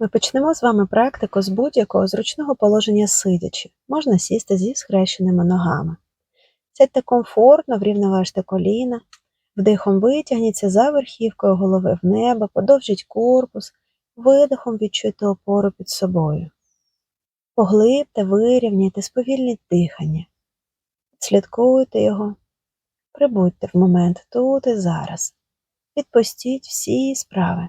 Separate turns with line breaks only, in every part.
Ми почнемо з вами практику з будь-якого зручного положення сидячи. Можна сісти зі схрещеними ногами. Сядьте комфортно, врівноважте коліна, вдихом витягніться за верхівкою голови в небо, подовжіть корпус, видихом відчуйте опору під собою. Поглибте, вирівняйте, сповільніть дихання. Слідкуйте його, прибудьте в момент тут і зараз. Відпустіть всі справи.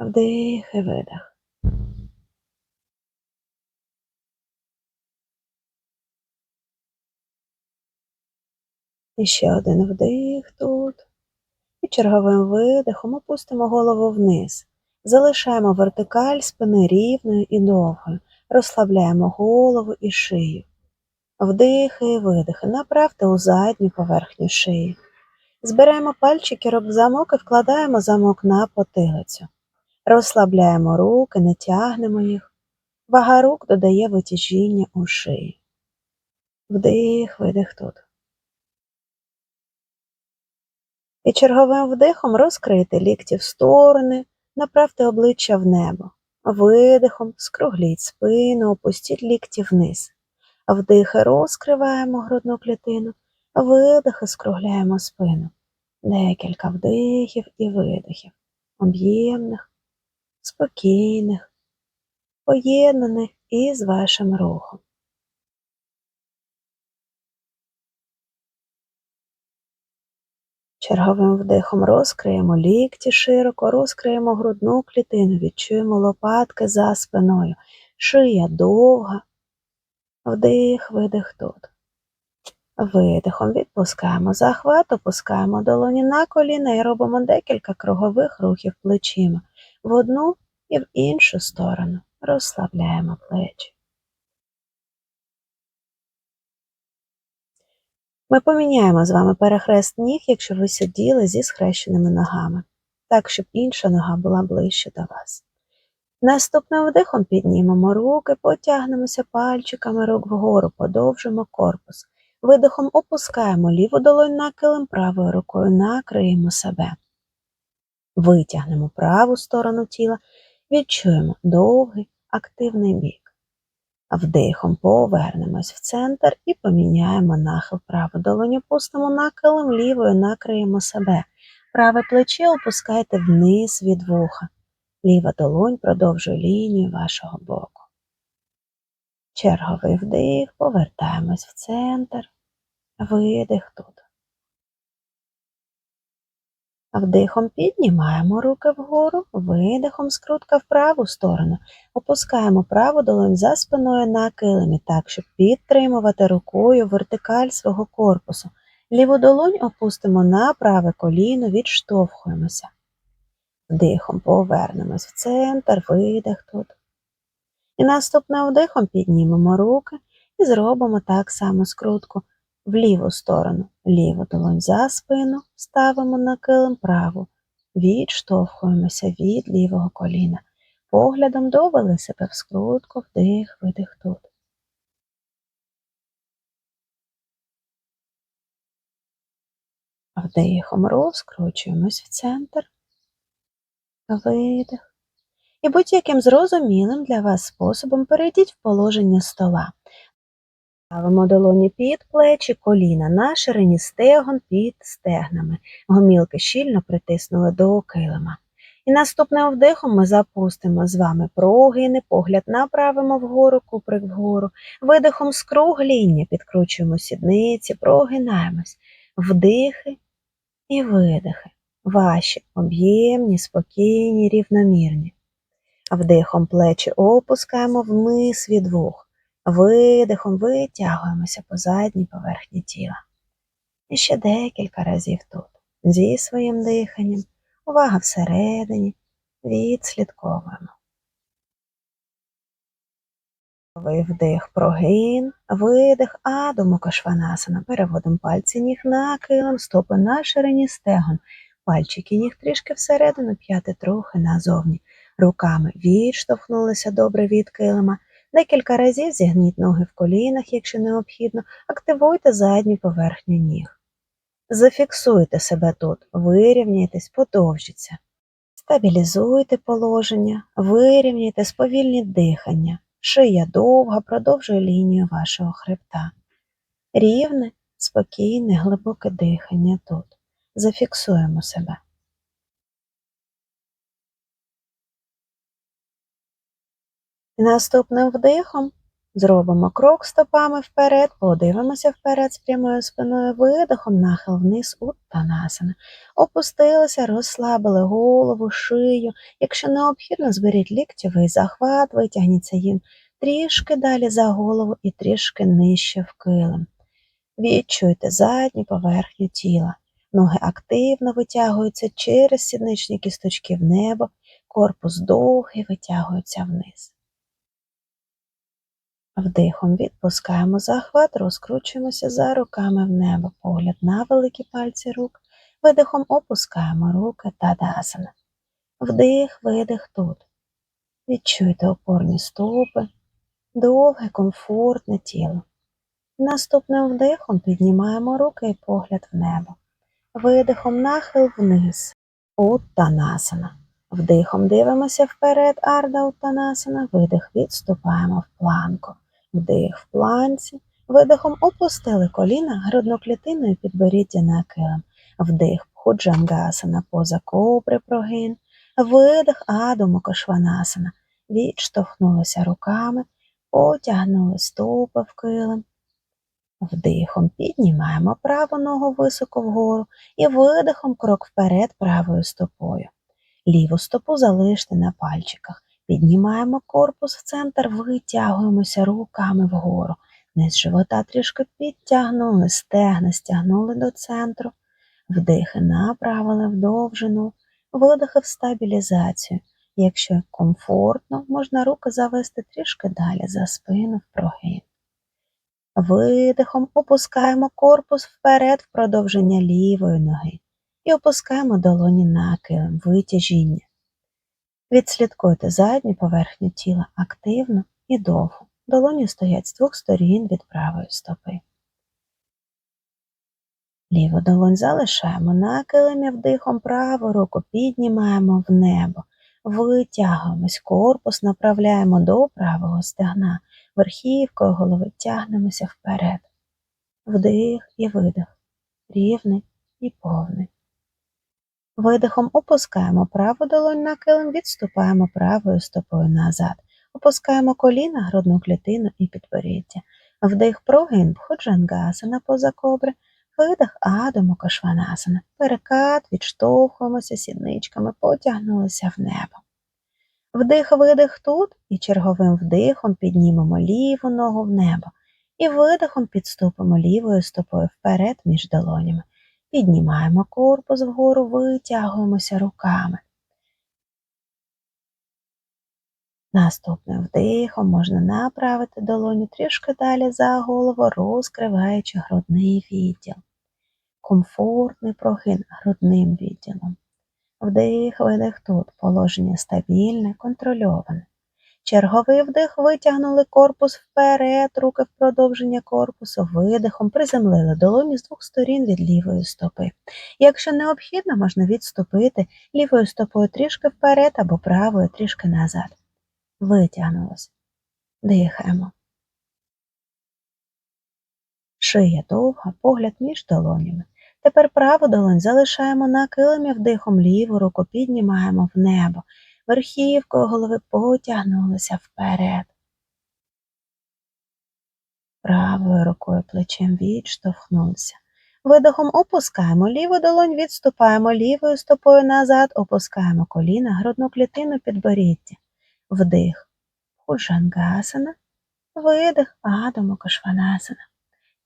Вдих і видих. І ще один вдих тут. І черговим видихом опустимо голову вниз. Залишаємо вертикаль спини рівною і довгою. Розслабляємо голову і шию. Вдихи і видихи. Направте у задню поверхню шиї. Збираємо пальчики роб замок і вкладаємо замок на потилицю. Розслабляємо руки, не тягнемо їх. Вага рук додає витяжіння у шиї. Вдих, видих тут. І черговим вдихом розкрийте лікті в сторони, направте обличчя в небо. Видихом скругліть спину, опустіть лікті вниз. Вдихи розкриваємо грудну клітину, видихи скругляємо спину. Декілька вдихів і видихів, об'ємних, спокійних, поєднаних із вашим рухом. Черговим вдихом розкриємо лікті широко, розкриємо грудну клітину, відчуємо лопатки за спиною, шия довга. Вдих, видих тут. Видихом відпускаємо захват, опускаємо долоні на коліна і робимо декілька кругових рухів плечима в одну і в іншу сторону. Розслабляємо плечі. Ми поміняємо з вами перехрест ніг, якщо ви сиділи зі схрещеними ногами, так, щоб інша нога була ближче до вас. Наступним вдихом піднімемо руки, потягнемося пальчиками рук вгору, подовжимо корпус. Видихом опускаємо ліву долонь на килим, правою рукою накриємо себе. Витягнемо праву сторону тіла, відчуємо довгий активний бік. Вдихом повернемось в центр і поміняємо нахил праву долоню, пустимо на килим, лівою накриємо себе. Праве плече опускайте вниз від вуха. Ліва долонь продовжує лінію вашого боку. Черговий вдих, повертаємось в центр, видих тут. Вдихом піднімаємо руки вгору, видихом скрутка в праву сторону. Опускаємо праву долонь за спиною на килимі, так, щоб підтримувати рукою вертикаль свого корпусу. Ліву долонь опустимо на праве коліно, відштовхуємося. Вдихом повернемось в центр, видих тут. І наступним вдихом піднімемо руки і зробимо так само скрутку в ліву сторону. Ліву долонь за спину ставимо на килим праву, відштовхуємося від лівого коліна. Поглядом довели себе в скрутку, вдих, видих тут. Вдихом розкручуємось в центр, видих. І будь-яким зрозумілим для вас способом перейдіть в положення стола. Ставимо долоні під плечі, коліна на ширині стегон під стегнами. Гомілки щільно притиснули до килима. І наступним вдихом ми запустимо з вами прогини, погляд направимо вгору, куприк вгору. Видихом скругління підкручуємо сідниці, прогинаємось. Вдихи і видихи. Ваші об'ємні, спокійні, рівномірні. Вдихом плечі опускаємо вниз від вух. Видихом витягуємося по задній поверхні тіла. І ще декілька разів тут. Зі своїм диханням, увага всередині, відслідковуємо. Вдих, прогин, видих, аду мукашванасана. Переводимо пальці ніг на килим, стопи на ширині стегон. Пальчики ніг трішки всередину, п'яти трохи назовні. Руками відштовхнулися добре від килима. Декілька разів зігніть ноги в колінах, якщо необхідно, активуйте задню поверхню ніг. Зафіксуйте себе тут, вирівняйтесь, подовжіться. Стабілізуйте положення, вирівняйте, сповільніть дихання. Шия довга, продовжує лінію вашого хребта. Рівне, спокійне, глибоке дихання тут. Зафіксуємо себе. І наступним вдихом зробимо крок стопами вперед, подивимося вперед з прямою спиною, видихом, нахил вниз у танасана. Опустилися, розслабили голову, шию. Якщо необхідно, зберіть ліктєвий захват, витягніться їм трішки далі за голову і трішки нижче в килим. Відчуйте задню поверхню тіла. Ноги активно витягуються через сідничні кісточки в небо, корпус довгий витягується вниз. Вдихом відпускаємо захват, розкручуємося за руками в небо, погляд на великі пальці рук, видихом опускаємо руки та дасана. Вдих, видих тут. Відчуйте опорні стопи, довге, комфортне тіло. Наступним вдихом піднімаємо руки і погляд в небо. Видихом нахил вниз. Уттанасана. Вдихом дивимося вперед, арда уттанасана, видих відступаємо в планку. Вдих в планці, видихом опустили коліна грудну клітину і підборіддя на килим. Вдих худжангасана поза кобри прогин. Видих адому кошванасана. Відштовхнулися руками, потягнули стопи в килим. Вдихом піднімаємо праву ногу високо вгору і видихом крок вперед правою стопою. Ліву стопу залиште на пальчиках. Піднімаємо корпус в центр, витягуємося руками вгору. Низ живота трішки підтягнули, стегна стягнули до центру. Вдихи направили в довжину, видихи в стабілізацію. Якщо комфортно, можна руки завести трішки далі за спину в прогин. Видихом опускаємо корпус вперед в продовження лівої ноги і опускаємо долоні на килим, витяжіння. Відслідкуйте задню поверхню тіла активно і довго. Долоні стоять з двох сторін від правої стопи. Ліву долонь залишаємо на килимі вдихом, праву руку піднімаємо в небо, витягуємось, корпус направляємо до правого стегна, верхівкою голови тягнемося вперед. Вдих і видих, рівний і повний. Видихом опускаємо праву долонь на килим, відступаємо правою стопою назад. Опускаємо коліна, грудну клітину і підборіддя. Вдих прогин бхуджангасана поза кобри, видих адому кашванасана. Перекат, відштовхуємося сідничками, потягнулися в небо. Вдих, видих тут і черговим вдихом піднімемо ліву ногу в небо і видихом підступимо лівою стопою вперед між долонями. Піднімаємо корпус вгору, витягуємося руками. Наступним вдихом можна направити долоню трішки далі за голову, розкриваючи грудний відділ. Комфортний прогин грудним відділом. Вдих, видих тут, положення стабільне, контрольоване. Черговий вдих витягнули корпус вперед, руки в продовження корпусу, видихом приземлили долоні з двох сторін від лівої стопи. Якщо необхідно, можна відступити лівою стопою трішки вперед або правою трішки назад. Витягнулось. Дихаємо. Шия довга, погляд між долонями. Тепер праву долонь залишаємо на килимі вдихом ліву руку піднімаємо в небо верхівкою голови потягнулися вперед. Правою рукою плечем відштовхнулися. Видохом опускаємо ліву долонь, відступаємо лівою стопою назад, опускаємо коліна, грудну клітину підборіддя. Вдих. Худжангасана. Видих Адому Кашванасана.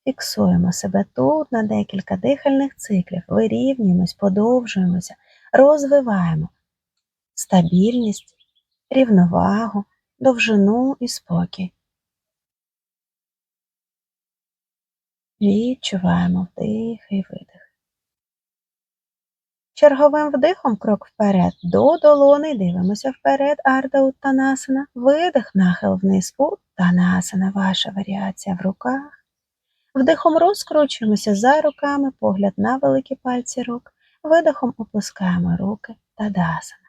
Фіксуємо себе тут на декілька дихальних циклів, вирівнюємось, подовжуємося, розвиваємо стабільність, рівновагу, довжину і спокій. Відчуваємо вдих і видих. Черговим вдихом крок вперед до долони, дивимося вперед, арда уттанасана, видих, нахил вниз уттанасана, ваша варіація в руках. Вдихом розкручуємося за руками, погляд на великі пальці рук, видихом опускаємо руки та дасана.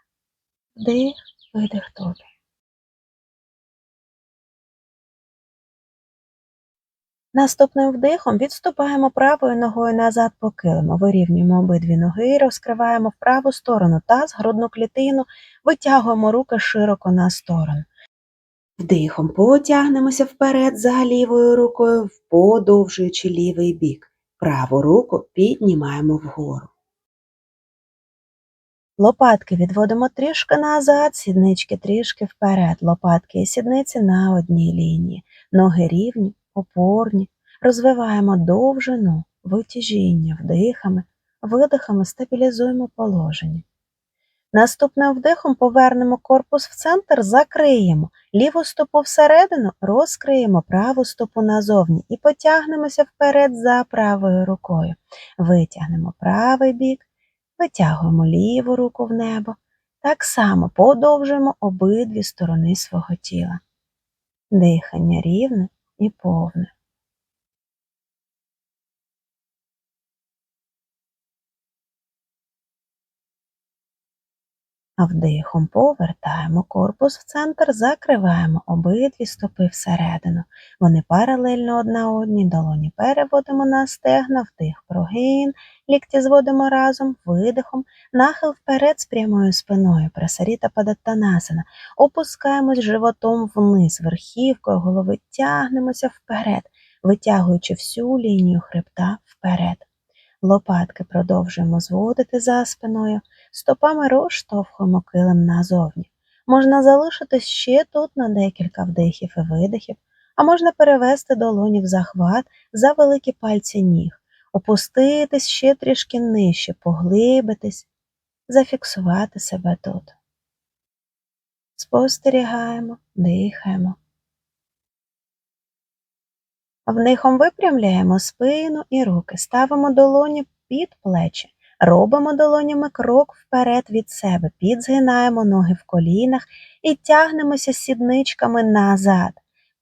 Вдих, видих тут. Наступним вдихом відступаємо правою ногою назад по килиму, вирівнюємо обидві ноги, розкриваємо в праву сторону таз, грудну клітину, витягуємо руки широко на сторону. Вдихом потягнемося вперед за лівою рукою, подовжуючи лівий бік. Праву руку піднімаємо вгору. Лопатки відводимо трішки назад, сіднички трішки вперед. Лопатки і сідниці на одній лінії. Ноги рівні, опорні. Розвиваємо довжину, витяжіння вдихами, видихами стабілізуємо положення. Наступним вдихом повернемо корпус в центр, закриємо. Ліву стопу всередину розкриємо праву стопу назовні і потягнемося вперед за правою рукою. Витягнемо правий бік, витягуємо ліву руку в небо. Так само подовжуємо обидві сторони свого тіла. Дихання рівне і повне. Вдихом повертаємо корпус в центр, закриваємо обидві стопи всередину. Вони паралельно одна одній, долоні переводимо на стегна, вдих, прогин, лікті зводимо разом, видихом, нахил вперед з прямою спиною, прасаріта падатанасана. Опускаємось животом вниз, верхівкою голови тягнемося вперед, витягуючи всю лінію хребта вперед. Лопатки продовжуємо зводити за спиною, стопами розштовхуємо килим назовні. Можна залишитись ще тут на декілька вдихів і видихів, а можна перевести долоні в захват за великі пальці ніг, опуститись ще трішки нижче, поглибитись, зафіксувати себе тут. Спостерігаємо, дихаємо. Вдихом випрямляємо спину і руки, ставимо долоні під плечі, робимо долонями крок вперед від себе, підзгинаємо ноги в колінах і тягнемося сідничками назад.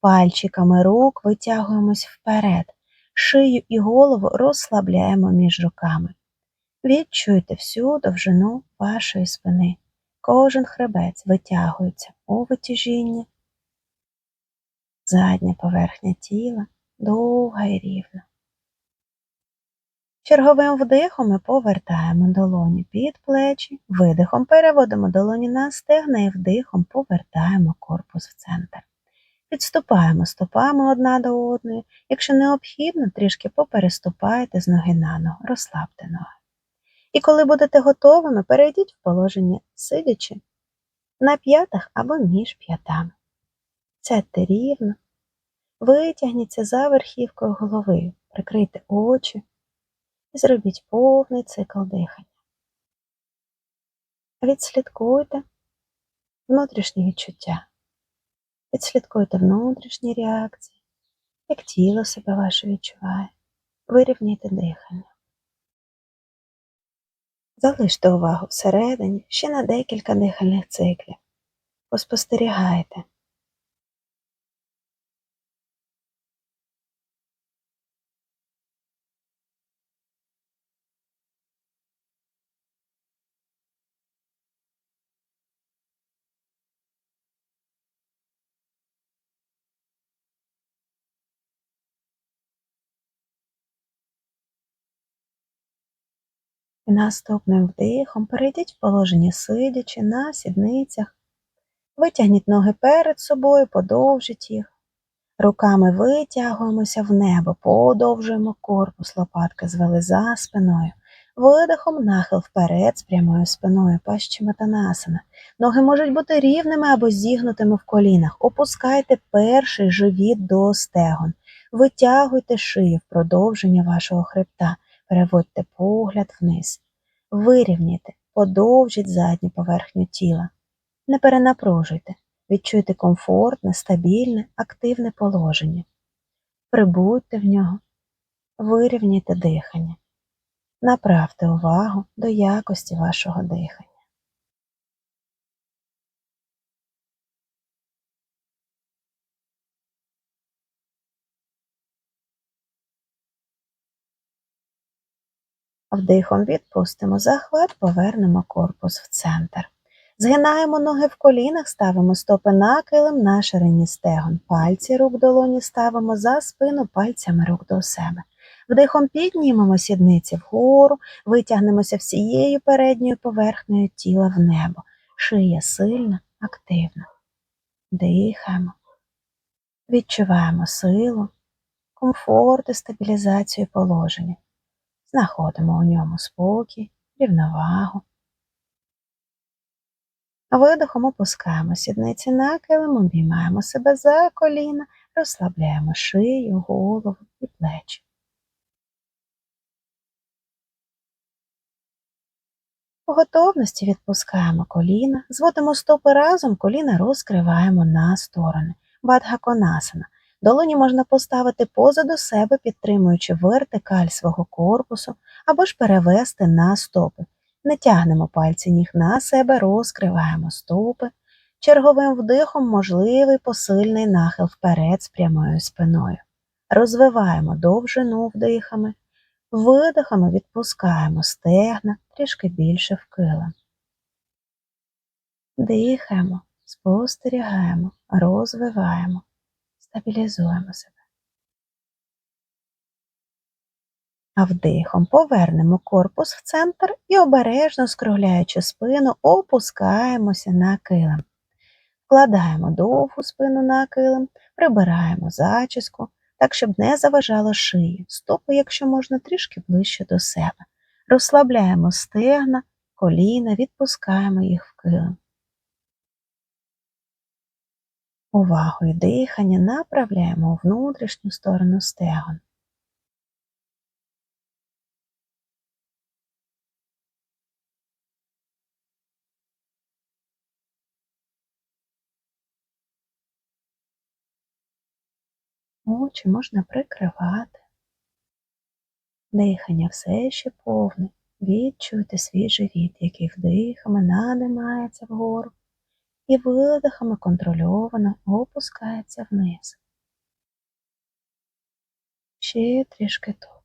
Пальчиками рук витягуємось вперед, шию і голову розслабляємо між руками. Відчуйте всю довжину вашої спини. Кожен хребець витягується у витяжіння, задня поверхня тіла довга і рівна. Черговим вдихом ми повертаємо долоні під плечі, видихом переводимо долоні на стегна і вдихом повертаємо корпус в центр. Підступаємо стопами одна до одної. Якщо необхідно, трішки попереступайте з ноги на ногу, розслабте ноги. І коли будете готовими, перейдіть в положення сидячи на п'ятах або між п'ятами. Сядьте рівно, Витягніться за верхівкою голови, прикрийте очі і зробіть повний цикл дихання. Відслідкуйте внутрішні відчуття, відслідкуйте внутрішні реакції, як тіло себе ваше відчуває, вирівняйте дихання. Залиште увагу всередині ще на декілька дихальних циклів. Поспостерігайте. І наступним вдихом перейдіть в положення сидячи на сідницях, витягніть ноги перед собою, подовжіть їх. Руками витягуємося в небо, подовжуємо корпус, лопатки звели за спиною. Видихом нахил вперед з прямою спиною, пащиматанасана. Ноги можуть бути рівними або зігнутими в колінах. Опускайте перший живіт до стегон. Витягуйте шию в продовження вашого хребта. Переводьте погляд вниз. Вирівняйте, подовжіть задню поверхню тіла. Не перенапружуйте, відчуйте комфортне, стабільне, активне положення. Прибудьте в нього, вирівняйте дихання. Направте увагу до якості вашого дихання. Вдихом відпустимо захват, повернемо корпус в центр. Згинаємо ноги в колінах, ставимо стопи на килим на ширині стегон. Пальці рук долоні ставимо за спину пальцями рук до себе. Вдихом піднімемо сідниці вгору, витягнемося всією передньою поверхнею тіла в небо. Шия сильна, активна. Дихаємо. Відчуваємо силу, комфорт і стабілізацію положення. Знаходимо у ньому спокій, рівновагу. Видихом опускаємо сідниці на килим, обіймаємо себе за коліна, розслабляємо шию, голову і плечі. По готовності відпускаємо коліна, зводимо стопи разом, коліна розкриваємо на сторони. Бадгаконасана. Долоні можна поставити позаду себе, підтримуючи вертикаль свого корпусу, або ж перевести на стопи. Не тягнемо пальці ніг на себе, розкриваємо стопи. Черговим вдихом можливий посильний нахил вперед з прямою спиною. Розвиваємо довжину вдихами, видихами відпускаємо стегна трішки більше в килим. Дихаємо, спостерігаємо, розвиваємо, стабілізуємо себе. А вдихом повернемо корпус в центр і обережно скругляючи спину, опускаємося на килим. Вкладаємо довгу спину на килим, прибираємо зачіску, так, щоб не заважало шиї, стопи, якщо можна, трішки ближче до себе. Розслабляємо стегна, коліна, відпускаємо їх в килим. Увагу і дихання направляємо у внутрішню сторону стегон. Очі можна прикривати. Дихання все ще повне. Відчуйте свій живіт, який вдихами надимається вгору і видихами контрольовано опускається вниз. Ще трішки тут.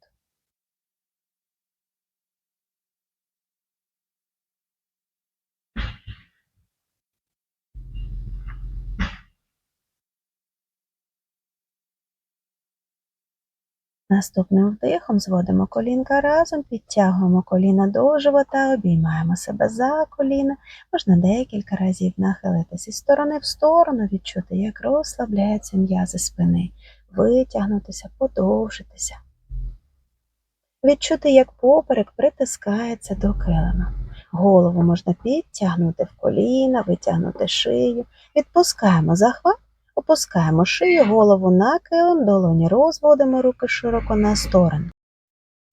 Наступним вдихом зводимо колінка разом, підтягуємо коліна до живота, обіймаємо себе за коліна. Можна декілька разів нахилитися із сторони в сторону, відчути, як розслабляються м'язи спини, витягнутися, подовжитися. Відчути, як поперек притискається до килима. Голову можна підтягнути в коліна, витягнути шию, відпускаємо захват Опускаємо шию, голову на килим, долоні розводимо руки широко на сторони.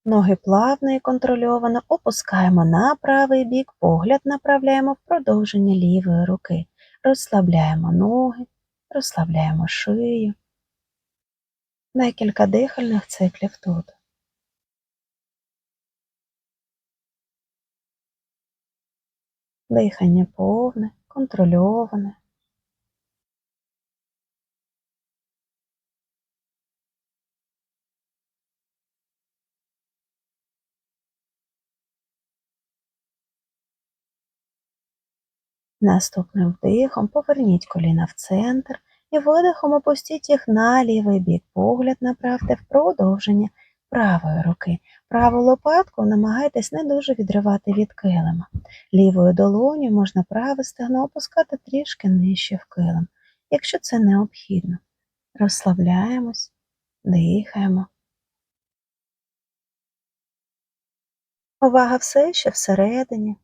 Ноги плавно і контрольовано опускаємо на правий бік, погляд направляємо в продовження лівої руки. Розслабляємо ноги, розслабляємо шию. Декілька дихальних циклів тут. Дихання повне, контрольоване. Наступним вдихом поверніть коліна в центр і видихом опустіть їх на лівий бік. Погляд направте в продовження правої руки. Праву лопатку намагайтесь не дуже відривати від килима. Лівою долоню можна праве стегно опускати трішки нижче в килим, якщо це необхідно. Розслабляємось, дихаємо. Увага все ще всередині.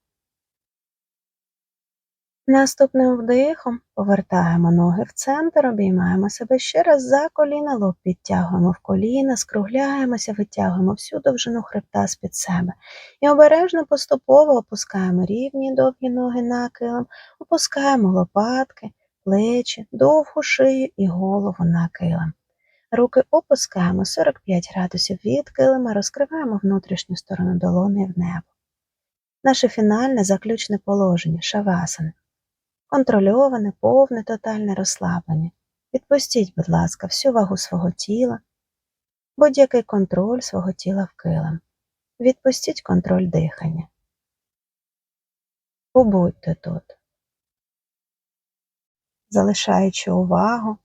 Наступним вдихом повертаємо ноги в центр, обіймаємо себе ще раз за коліна, лоб підтягуємо в коліна, скругляємося, витягуємо всю довжину хребта з-під себе. І обережно поступово опускаємо рівні довгі ноги на килим, опускаємо лопатки, плечі, довгу шию і голову на килим. Руки опускаємо 45 градусів від килима, розкриваємо внутрішню сторону долони в небо. Наше фінальне заключне положення шавасани контрольоване, повне, тотальне розслаблення. Відпустіть, будь ласка, всю вагу свого тіла, будь-який контроль свого тіла в килим. Відпустіть контроль дихання. Побудьте тут, залишаючи увагу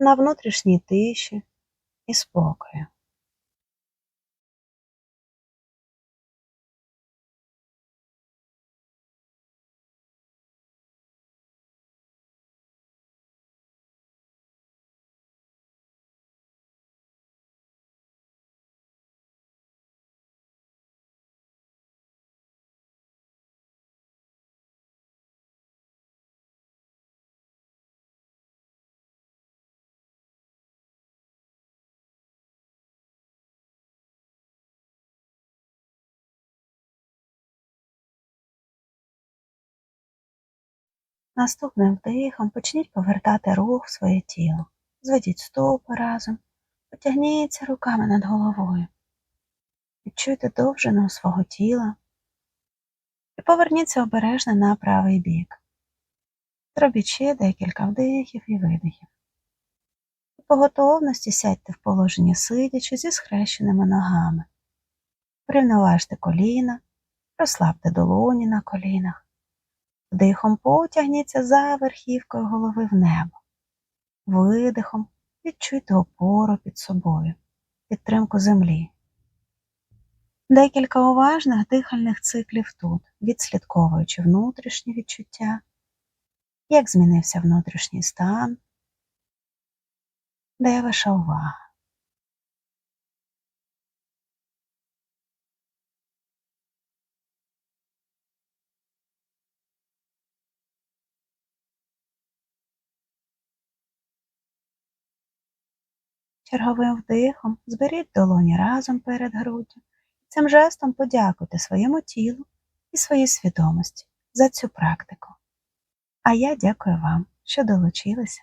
на внутрішній тиші і спокою. Наступним вдихом почніть повертати рух в своє тіло. Зведіть стопи разом, потягніться руками над головою. Відчуйте довжину свого тіла і поверніться обережно на правий бік. Зробіть ще декілька вдихів і видихів. І по готовності сядьте в положенні сидячи зі схрещеними ногами. Врівноважте коліна, розслабте долоні на колінах. Вдихом потягніться за верхівкою голови в небо. Видихом відчуйте опору під собою, підтримку землі. Декілька уважних дихальних циклів тут, відслідковуючи внутрішні відчуття, як змінився внутрішній стан, де ваша увага. Черговим вдихом зберіть долоні разом перед груддю. Цим жестом подякуйте своєму тілу і своїй свідомості за цю практику. А я дякую вам, що долучилися.